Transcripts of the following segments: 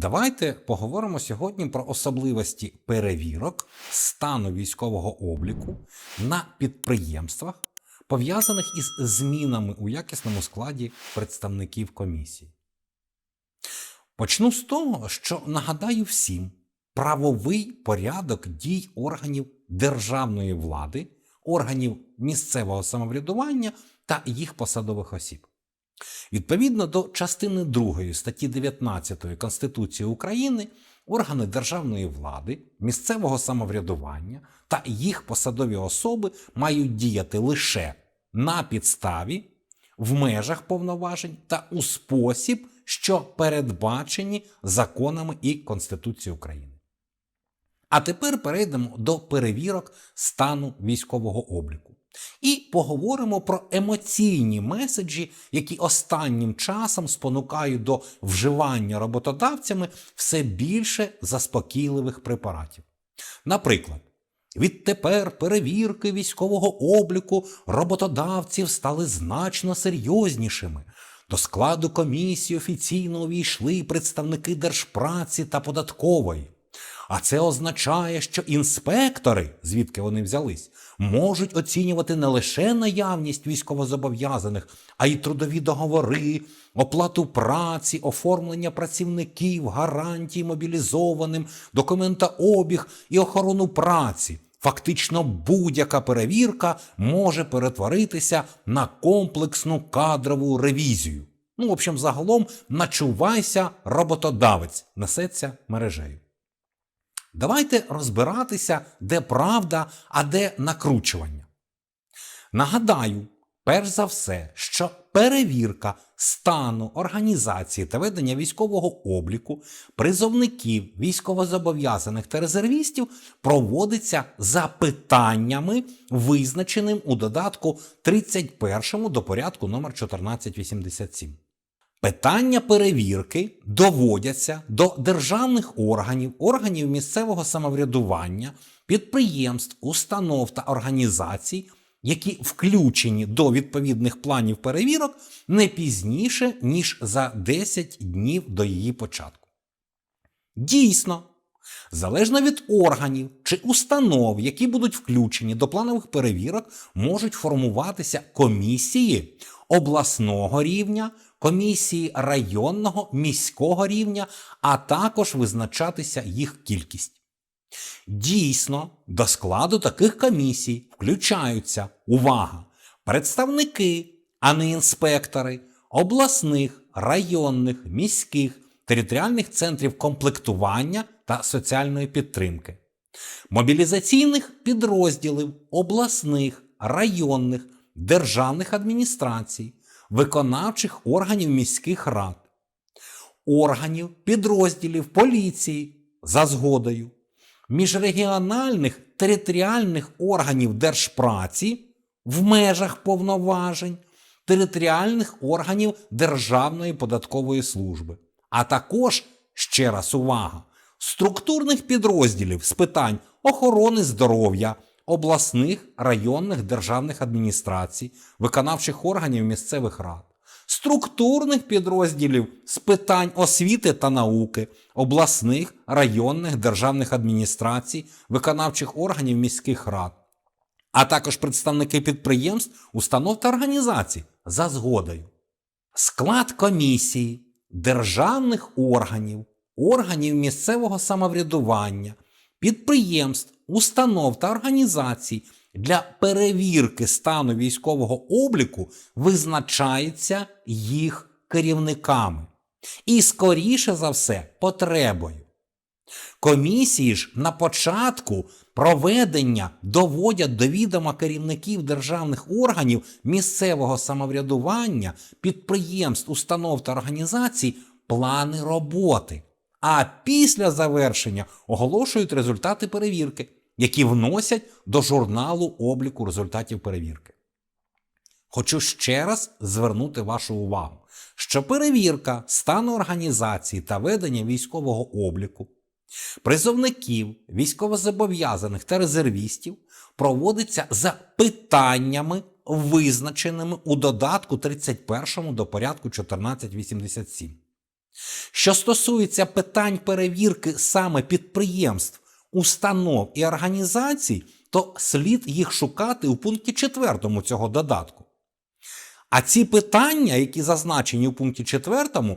Давайте поговоримо сьогодні про особливості перевірок стану військового обліку на підприємствах, пов'язаних із змінами у якісному складі представників комісії. Почну з того, що нагадаю всім правовий порядок дій органів державної влади, органів місцевого самоврядування та їх посадових осіб. Відповідно до частини 2 статті 19 Конституції України, органи державної влади, місцевого самоврядування та їх посадові особи мають діяти лише на підставі, в межах повноважень та у спосіб, що передбачені законами і Конституцією України. А тепер перейдемо до перевірок стану військового обліку. І поговоримо про емоційні меседжі, які останнім часом спонукають до вживання роботодавцями все більше заспокійливих препаратів. Наприклад, відтепер перевірки військового обліку роботодавців стали значно серйознішими. До складу комісії офіційно увійшли представники держпраці та податкової. А це означає, що інспектори, звідки вони взялись, можуть оцінювати не лише наявність військовозобов'язаних, а й трудові договори, оплату праці, оформлення працівників, гарантії мобілізованим, документообіг і охорону праці. Фактично будь-яка перевірка може перетворитися на комплексну кадрову ревізію. Ну, в общем, загалом, начувайся, роботодавець несеться мережею. Давайте розбиратися, де правда, а де накручування. Нагадаю, перш за все, що перевірка стану організації та ведення військового обліку призовників, військовозобов'язаних та резервістів проводиться за питаннями, визначеним у додатку 31 до порядку номер 1487. Питання перевірки доводяться до державних органів, органів місцевого самоврядування, підприємств, установ та організацій, які включені до відповідних планів перевірок не пізніше, ніж за 10 днів до її початку. Дійсно, залежно від органів чи установ, які будуть включені до планових перевірок, можуть формуватися комісії обласного рівня, комісії районного, міського рівня, а також визначатися їх кількість. Дійсно, до складу таких комісій включаються увага, представники, а не інспектори обласних, районних, міських, територіальних центрів комплектування та соціальної підтримки, мобілізаційних підрозділів обласних, районних, державних адміністрацій, виконавчих органів міських рад, органів підрозділів поліції за згодою, міжрегіональних територіальних органів держпраці в межах повноважень, територіальних органів Державної податкової служби, а також ще раз увага, структурних підрозділів з питань охорони здоров'я обласних районних державних адміністрацій, виконавчих органів місцевих рад, структурних підрозділів з питань освіти та науки, обласних районних державних адміністрацій, виконавчих органів міських рад, а також представники підприємств, установ та організацій за згодою. Склад комісії, державних органів, органів місцевого самоврядування, підприємств, установ та організацій для перевірки стану військового обліку визначається їх керівниками. І, скоріше за все, потребою. Комісії ж на початку проведення доводять до відома керівників державних органів місцевого самоврядування, підприємств, установ та організацій плани роботи. А після завершення оголошують результати перевірки, які вносять до журналу обліку результатів перевірки. Хочу ще раз звернути вашу увагу, що перевірка стану організації та ведення військового обліку призовників, військовозобов'язаних та резервістів проводиться за питаннями, визначеними у додатку 31 до порядку 1487. Що стосується питань перевірки саме підприємств, установ і організацій, то слід їх шукати у пункті 4 цього додатку. А ці питання, які зазначені у пункті 4,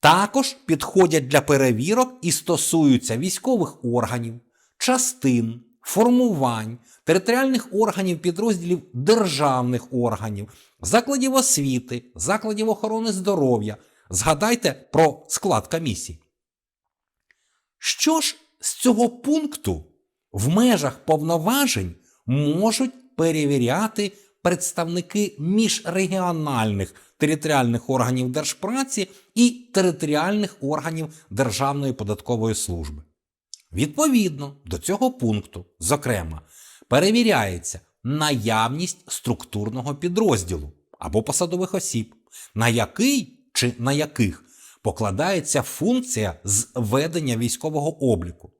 також підходять для перевірок і стосуються військових органів, частин, формувань, територіальних органів підрозділів державних органів, закладів освіти, закладів охорони здоров'я. Згадайте про склад комісій. Що ж з цього пункту в межах повноважень можуть перевіряти представники міжрегіональних територіальних органів держпраці і територіальних органів Державної податкової служби? Відповідно до цього пункту, зокрема, перевіряється наявність структурного підрозділу або посадових осіб, на який чи на яких покладається функція з ведення військового обліку.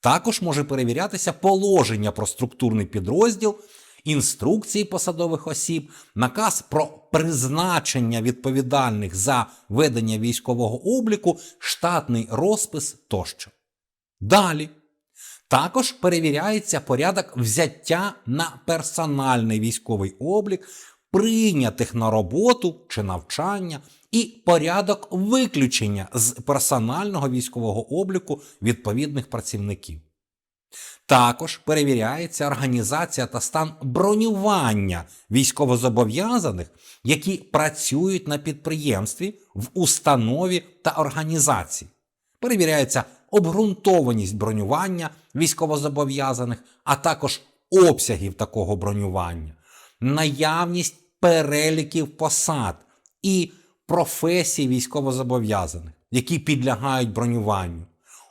Також може перевірятися положення про структурний підрозділ, інструкції посадових осіб, наказ про призначення відповідальних за ведення військового обліку, штатний розпис тощо. Далі. Також перевіряється порядок взяття на персональний військовий облік, прийнятих на роботу чи навчання, і порядок виключення з персонального військового обліку відповідних працівників. Також перевіряється організація та стан бронювання військовозобов'язаних, які працюють на підприємстві, в установі та організації. Перевіряється обґрунтованість бронювання військовозобов'язаних, а також обсягів такого бронювання, наявність переліків посад і професій військовозобов'язаних, які підлягають бронюванню,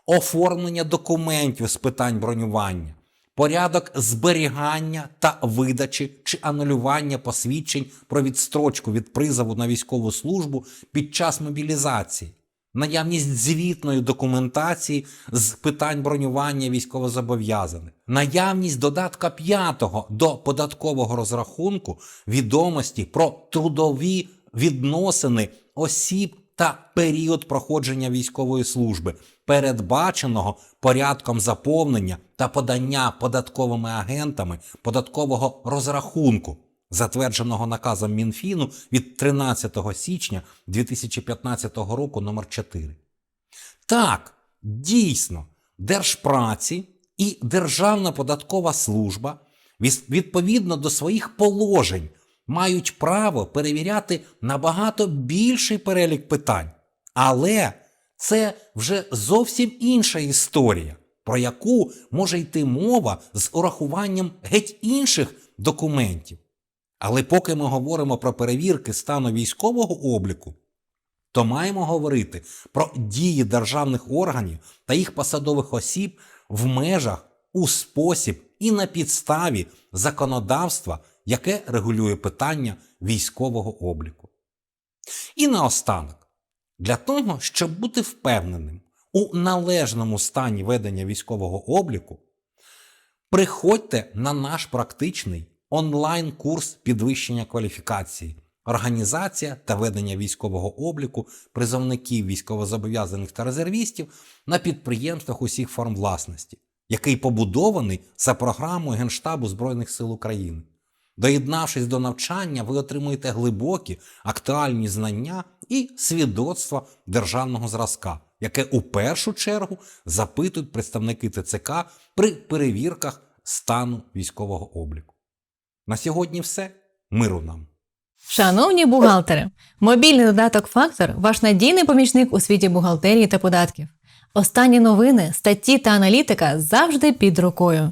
оформлення документів з питань бронювання, порядок зберігання та видачі чи анулювання посвідчень про відстрочку від призову на військову службу під час мобілізації, наявність звітної документації з питань бронювання військовозобов'язаних, наявність додатка 5 до податкового розрахунку відомості про трудові відносини осіб та період проходження військової служби, передбаченого порядком заповнення та подання податковими агентами податкового розрахунку, затвердженого наказом Мінфіну від 13 січня 2015 року номер 4. Так, дійсно, Держпраці і Державна податкова служба відповідно до своїх положень мають право перевіряти набагато більший перелік питань. Але це вже зовсім інша історія, про яку може йти мова з урахуванням геть інших документів. Але поки ми говоримо про перевірки стану військового обліку, то маємо говорити про дії державних органів та їх посадових осіб в межах, у спосіб і на підставі законодавства, яке регулює питання військового обліку. І наостанок, для того, щоб бути впевненим у належному стані ведення військового обліку, приходьте на наш практичний онлайн-курс підвищення кваліфікації, організація та ведення військового обліку призовників військовозобов'язаних та резервістів на підприємствах усіх форм власності, який побудований за програмою Генштабу Збройних сил України. Доєднавшись до навчання, ви отримуєте глибокі актуальні знання і свідоцтва державного зразка, яке у першу чергу запитують представники ТЦК при перевірках стану військового обліку. На сьогодні все. Миру нам! Шановні бухгалтери, мобільний додаток Фактор ваш надійний помічник у світі бухгалтерії та податків. Останні новини, статті та аналітика завжди під рукою.